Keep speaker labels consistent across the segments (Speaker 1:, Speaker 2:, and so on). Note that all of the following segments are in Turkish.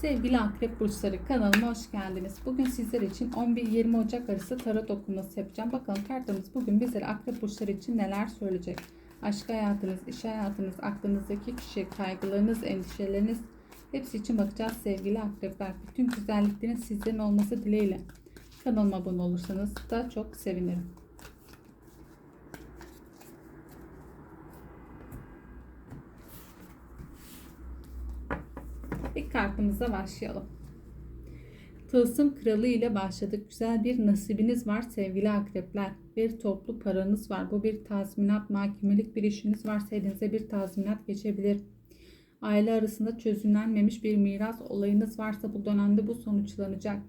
Speaker 1: Sevgili Akrep Burçları kanalıma hoş geldiniz. Bugün sizler için 11-20 Ocak arası tarot okuması yapacağım. Bakalım kartlarımız bugün bizlere Akrep Burçları için neler söyleyecek? Aşk hayatınız, iş hayatınız, aklınızdaki kişi, kaygılarınız, endişeleriniz hepsi için bakacağız sevgili Akrepler. Bütün güzelliklerin sizlerin olması dileğiyle. Kanalıma abone olursanız da çok sevinirim. Kartımıza başlayalım. Tılsım kralı ile başladık. Güzel bir nasibiniz var sevgili akrepler. Bir toplu paranız var. Bu bir tazminat, mahkemelik bir işiniz varsa elinize bir tazminat geçebilir. Aile arasında çözümlenmemiş bir miras olayınız varsa bu dönemde bu sonuçlanacak.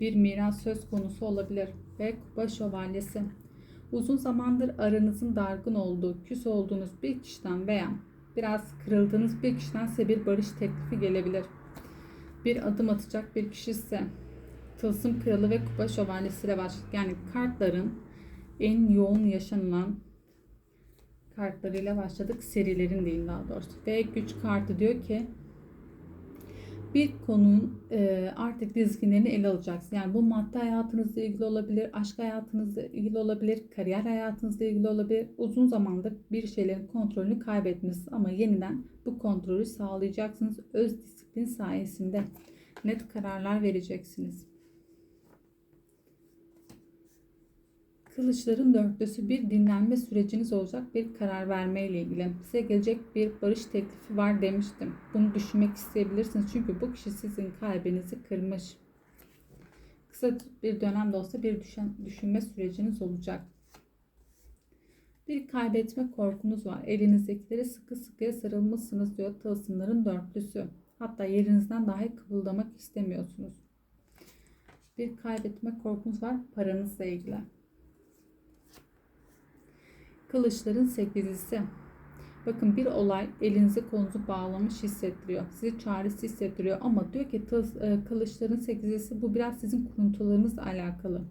Speaker 1: Bir miras söz konusu olabilir. Ve kupa şövalyesi. Uzun zamandır aranızın dargın olduğu, küs olduğunuz bir kişiden veya biraz kırıldığınız bir kişiden size bir barış teklifi gelebilir. Bir adım atacak bir kişi ise Tılsım Kralı ve Kupa Şövalyesiyle başladık. Yani kartların en yoğun yaşanılan kartlarıyla başladık. Serilerin değil daha doğrusu. Ve güç kartı diyor ki bir konunun e, artık dizginlerini ele alacaksın. Yani bu madde hayatınızla ilgili olabilir, aşk hayatınızla ilgili olabilir, kariyer hayatınızla ilgili olabilir. Uzun zamandır bir şeylerin kontrolünü kaybetmişsiniz ama yeniden bu kontrolü sağlayacaksınız. Öz disiplin sayesinde net kararlar vereceksiniz. Kılıçların dörtlüsü bir dinlenme süreciniz olacak bir karar verme ile ilgili. Size gelecek bir barış teklifi var demiştim. Bunu düşünmek isteyebilirsiniz. Çünkü bu kişi sizin kalbinizi kırmış. Kısa bir dönem de olsa bir düşen, düşünme süreciniz olacak. Bir kaybetme korkunuz var. Elinizdekilere sıkı sıkıya sarılmışsınız diyor tılsımların dörtlüsü. Hatta yerinizden dahi kıvıldamak istemiyorsunuz. Bir kaybetme korkunuz var paranızla ilgili. Kılıçların sekizlisi. Bakın bir olay elinizi kolunuzu bağlamış hissettiriyor. Sizi çaresiz hissettiriyor ama diyor ki tız, e, kılıçların sekizlisi bu biraz sizin kuruntularınızla alakalı.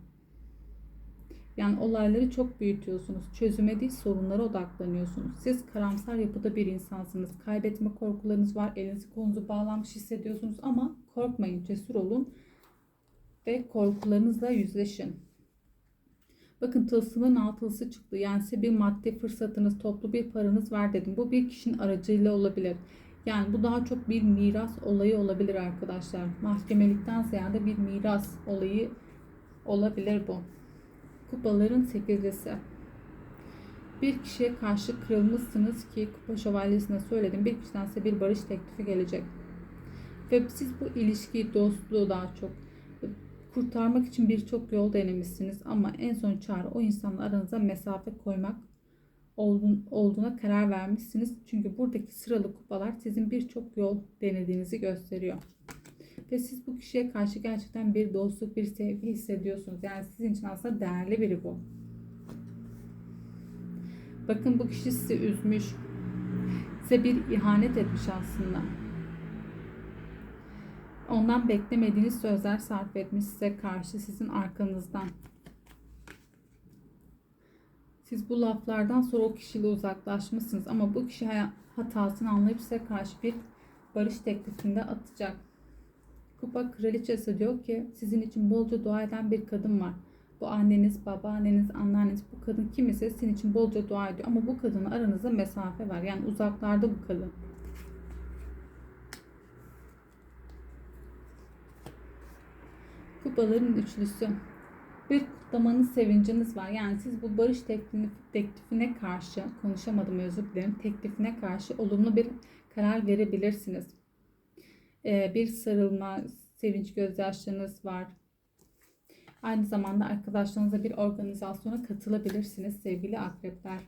Speaker 1: Yani olayları çok büyütüyorsunuz. Çözüme değil sorunlara odaklanıyorsunuz. Siz karamsar yapıda bir insansınız. Kaybetme korkularınız var. Elinizi kolunuzu bağlanmış hissediyorsunuz ama korkmayın, cesur olun ve korkularınızla yüzleşin. Bakın tılsımın altılısı çıktı. Yani size bir maddi fırsatınız, toplu bir paranız var dedim. Bu bir kişinin aracıyla olabilir. Yani bu daha çok bir miras olayı olabilir arkadaşlar. Mahkemelikten ziyade bir miras olayı olabilir bu. Kupaların sekizlisi. Bir kişiye karşı kırılmışsınız ki kupa şövalyesine söyledim. Bir kişiden size bir barış teklifi gelecek. Ve siz bu ilişkiyi, dostluğu daha çok kurtarmak için birçok yol denemişsiniz ama en son çare o insanla aranıza mesafe koymak olduğuna karar vermişsiniz. Çünkü buradaki sıralı kupalar sizin birçok yol denediğinizi gösteriyor. Ve siz bu kişiye karşı gerçekten bir dostluk, bir sevgi hissediyorsunuz. Yani sizin için aslında değerli biri bu. Bakın bu kişi sizi üzmüş. Size bir ihanet etmiş aslında. Ondan beklemediğiniz sözler sarf etmiş size karşı sizin arkanızdan. Siz bu laflardan sonra o kişiyle uzaklaşmışsınız ama bu kişi hatasını anlayıp size karşı bir barış teklifinde atacak. Kupa kraliçesi diyor ki sizin için bolca dua eden bir kadın var. Bu anneniz, babaanneniz, anneanneniz bu kadın kim ise sizin için bolca dua ediyor. Ama bu kadının aranızda mesafe var. Yani uzaklarda bu kadın. Kupaların üçlüsü. Bir kutlamanın sevinciniz var. Yani siz bu barış teklifine karşı, konuşamadım özür dilerim, teklifine karşı olumlu bir karar verebilirsiniz. Ee, bir sarılma, sevinç gözyaşlarınız var. Aynı zamanda arkadaşlarınızla bir organizasyona katılabilirsiniz sevgili akrepler.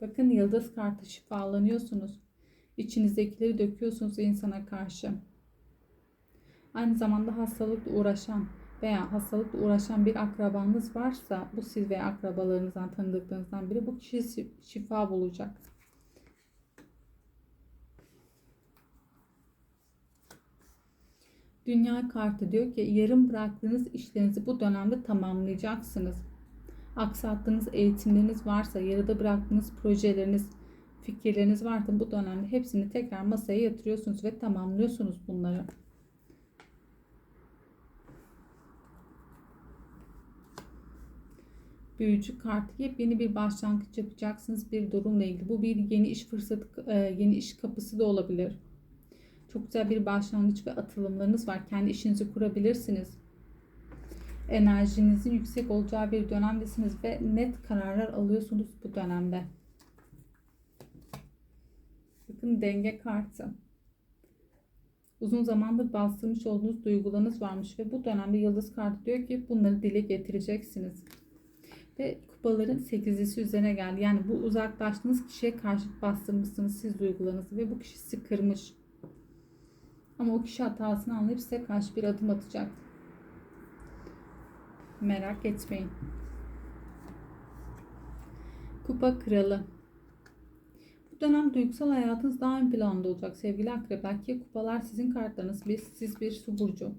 Speaker 1: Bakın yıldız kartı şifalanıyorsunuz. İçinizdekileri döküyorsunuz insana karşı. Aynı zamanda hastalıkla uğraşan veya hastalıkla uğraşan bir akrabanız varsa bu siz veya akrabalarınızdan tanıdıklarınızdan biri bu kişi şifa bulacak. Dünya kartı diyor ki yarım bıraktığınız işlerinizi bu dönemde tamamlayacaksınız. Aksattığınız eğitimleriniz varsa, yarıda bıraktığınız projeleriniz, fikirleriniz varsa bu dönemde hepsini tekrar masaya yatırıyorsunuz ve tamamlıyorsunuz bunları. Büyücü kartı yepyeni bir başlangıç yapacaksınız bir durumla ilgili. Bu bir yeni iş fırsatı, e, yeni iş kapısı da olabilir. Çok güzel bir başlangıç ve atılımlarınız var. Kendi işinizi kurabilirsiniz. Enerjinizin yüksek olacağı bir dönemdesiniz ve net kararlar alıyorsunuz bu dönemde. Bakın denge kartı. Uzun zamandır bastırmış olduğunuz duygularınız varmış ve bu dönemde yıldız kartı diyor ki bunları dile getireceksiniz. Ve kupaların sekizlisi üzerine geldi. Yani bu uzaklaştığınız kişiye karşı bastırmışsınız siz duygularınızı ve bu kişi sizi kırmış. Ama o kişi hatasını anlayıp size karşı bir adım atacak. Merak etmeyin. Kupa kralı. Bu dönem duygusal hayatınız daha ön planda olacak sevgili akrepler ki kupalar sizin kartlarınız. Biz, siz bir su burcu.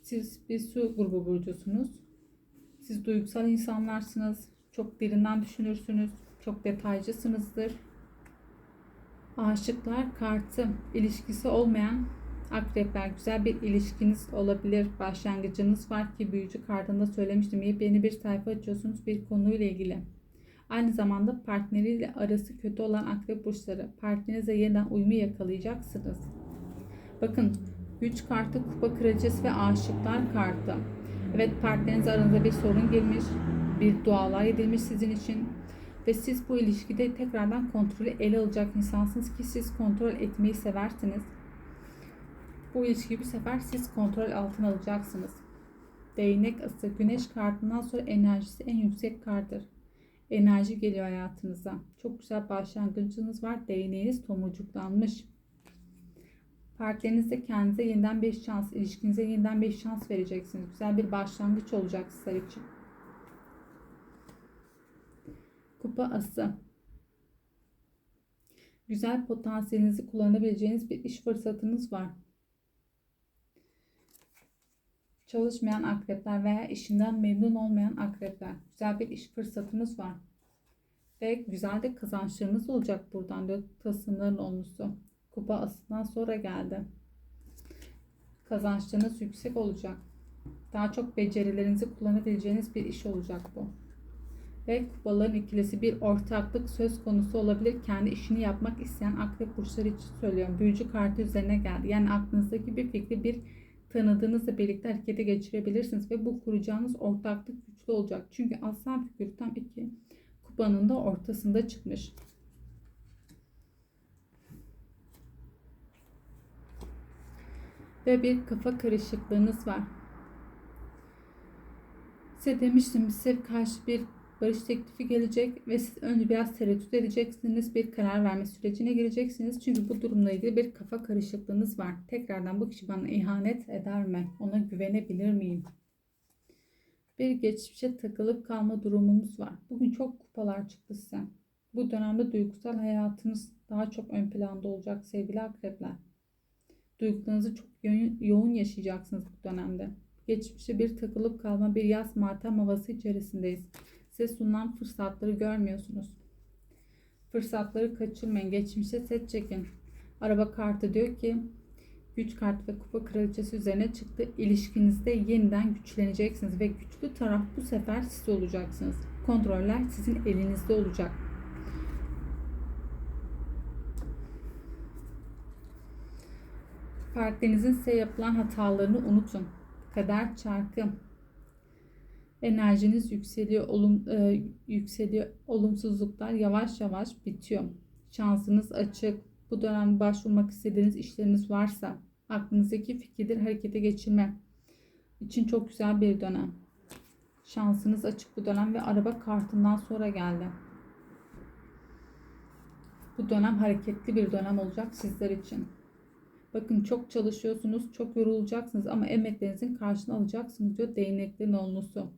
Speaker 1: Siz bir su grubu burcusunuz. Siz duygusal insanlarsınız. Çok derinden düşünürsünüz. Çok detaycısınızdır. Aşıklar kartı ilişkisi olmayan akrepler güzel bir ilişkiniz olabilir. Başlangıcınız var ki büyücü kartında söylemiştim. Yeni bir sayfa açıyorsunuz bir konuyla ilgili. Aynı zamanda partneriyle arası kötü olan akrep burçları partnerinize yeniden uyumu yakalayacaksınız. Bakın güç kartı kupa kraliçesi ve aşıklar kartı. Evet partneriniz aranızda bir sorun girmiş, bir dualar edilmiş sizin için ve siz bu ilişkide tekrardan kontrolü ele alacak insansınız ki siz kontrol etmeyi seversiniz. Bu ilişkiyi bir sefer siz kontrol altına alacaksınız. Değnek ası güneş kartından sonra enerjisi en yüksek karttır. Enerji geliyor hayatınıza. Çok güzel başlangıcınız var. Değneğiniz tomurcuklanmış. Partnerinizde kendinize yeniden bir şans, ilişkinize yeniden bir şans vereceksiniz. Güzel bir başlangıç olacak sizler için. Kupa ası. Güzel potansiyelinizi kullanabileceğiniz bir iş fırsatınız var. Çalışmayan akrepler veya işinden memnun olmayan akrepler. Güzel bir iş fırsatınız var. Ve güzel de kazançlarınız olacak buradan diyor tasımların olmuşsu. Kupa asından sonra geldi. Kazançlarınız yüksek olacak. Daha çok becerilerinizi kullanabileceğiniz bir iş olacak bu. Ve kupaların ikilisi bir ortaklık söz konusu olabilir. Kendi işini yapmak isteyen akrep burçları için söylüyorum. Büyücü kartı üzerine geldi. Yani aklınızdaki bir fikri bir tanıdığınızla birlikte harekete geçirebilirsiniz. Ve bu kuracağınız ortaklık güçlü olacak. Çünkü aslan figürü tam iki kupanın da ortasında çıkmış. Ve bir kafa karışıklığınız var. Size demiştim size karşı bir barış teklifi gelecek ve siz önce biraz tereddüt edeceksiniz. Bir karar verme sürecine gireceksiniz. Çünkü bu durumla ilgili bir kafa karışıklığınız var. Tekrardan bu kişi bana ihanet eder mi? Ona güvenebilir miyim? Bir geçmişe takılıp kalma durumumuz var. Bugün çok kupalar çıktı size. Bu dönemde duygusal hayatınız daha çok ön planda olacak sevgili akrepler. Duygularınızı çok yoğun yaşayacaksınız bu dönemde. Geçmişe bir takılıp kalma, bir yaz matem havası içerisindeyiz. Size sunulan fırsatları görmüyorsunuz. Fırsatları kaçırmayın. Geçmişe set çekin. Araba kartı diyor ki güç kartı ve kupa kraliçesi üzerine çıktı. İlişkinizde yeniden güçleneceksiniz ve güçlü taraf bu sefer siz olacaksınız. Kontroller sizin elinizde olacak. Partnerinizin size yapılan hatalarını unutun. Kader çarkı. Enerjiniz yükseliyor, olum, e, yükseliyor. Olumsuzluklar yavaş yavaş bitiyor. Şansınız açık. Bu dönem başvurmak istediğiniz işleriniz varsa aklınızdaki fikirleri harekete geçirme için çok güzel bir dönem. Şansınız açık bu dönem ve araba kartından sonra geldi. Bu dönem hareketli bir dönem olacak sizler için. Bakın çok çalışıyorsunuz, çok yorulacaksınız ama emeklerinizin karşılığını alacaksınız diyor değneklerin onlusu.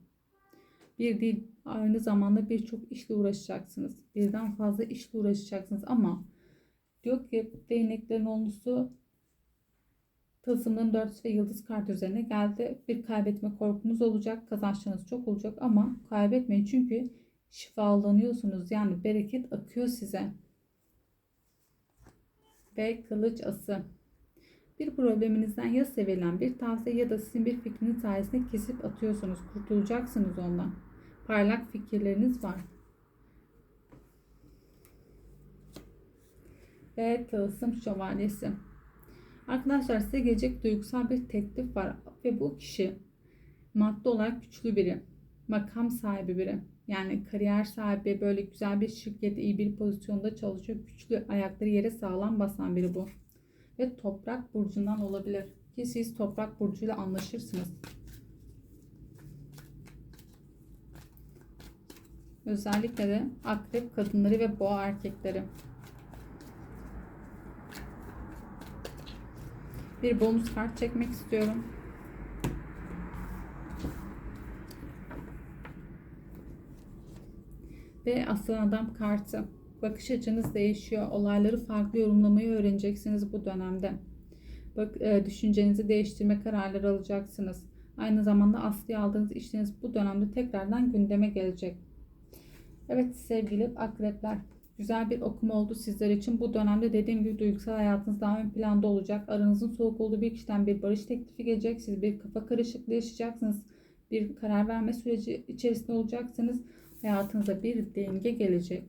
Speaker 1: Bir değil aynı zamanda birçok işle uğraşacaksınız. Birden fazla işle uğraşacaksınız ama diyor ki değneklerin onlusu tılsımların dörtlüsü ve yıldız kart üzerine geldi. Bir kaybetme korkunuz olacak. Kazançlarınız çok olacak ama kaybetmeyin çünkü şifalanıyorsunuz. Yani bereket akıyor size. Ve kılıç ası. Bir probleminizden ya sevilen bir tavsiye ya da sizin bir fikriniz sayesinde kesip atıyorsunuz. Kurtulacaksınız ondan. parlak fikirleriniz var. Ve tılsım şövalyesi. Arkadaşlar size gelecek duygusal bir teklif var ve bu kişi madde olarak güçlü biri, makam sahibi biri. Yani kariyer sahibi, böyle güzel bir şirkette iyi bir pozisyonda çalışıyor. Güçlü, ayakları yere sağlam basan biri bu. Ve toprak burcundan olabilir. Ki siz toprak burcuyla anlaşırsınız. Özellikle de akrep kadınları ve boğa erkekleri. Bir bonus kart çekmek istiyorum. Ve aslan adam kartı. Bakış açınız değişiyor. Olayları farklı yorumlamayı öğreneceksiniz bu dönemde. Bak, e, düşüncenizi değiştirme kararları alacaksınız. Aynı zamanda askıya aldığınız işleriniz bu dönemde tekrardan gündeme gelecek. Evet sevgili akrepler. Güzel bir okuma oldu sizler için. Bu dönemde dediğim gibi duygusal hayatınız daha ön planda olacak. Aranızın soğuk olduğu bir kişiden bir barış teklifi gelecek. Siz bir kafa karışıklığı yaşayacaksınız. Bir karar verme süreci içerisinde olacaksınız. Hayatınıza bir denge gelecek.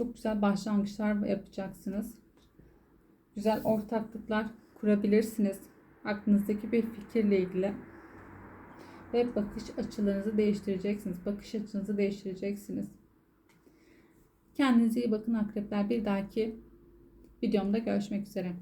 Speaker 1: Çok güzel başlangıçlar yapacaksınız. Güzel ortaklıklar kurabilirsiniz. Aklınızdaki bir fikirle ilgili. Ve bakış açılarınızı değiştireceksiniz. Bakış açınızı değiştireceksiniz. Kendinize iyi bakın akrepler. Bir dahaki videomda görüşmek üzere.